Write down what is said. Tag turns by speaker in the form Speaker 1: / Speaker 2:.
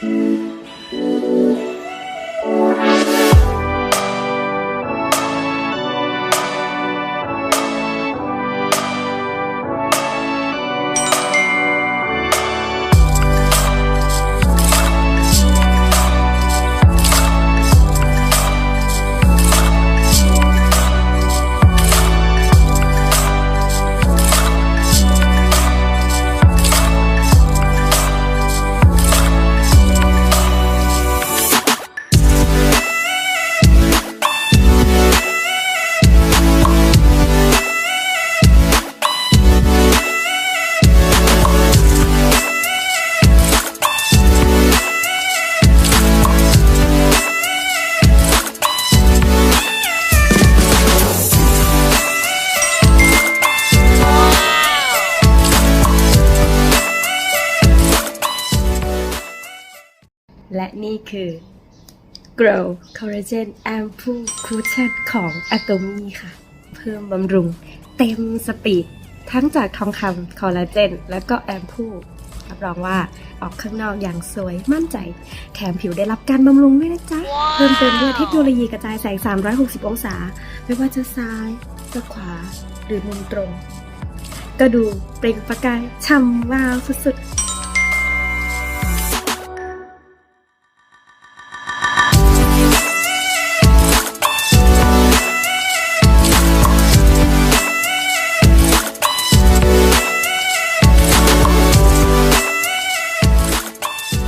Speaker 1: Thank you. และนี่คือ Grow Collagen Ampoule Cushion ของ Atomy ค่ะ เพิ่มบำรุงเต็มสปีด ทั้งจากทองคำคอลลาเจน และก็แอมพูรับรองว่าออกข้างนอกอย่างสวยมั่นใจ แถมผิวได้รับการบำรุงด้วยนะจ๊ะเพิ่มเติมด้วยเทคโนโลยีกระจายแสง 360 องศา ไม่ว่าจะซ้าย จะขวา หรือมุมตรง ก็ดูเปล่งประกายช่ำวาวสุดๆ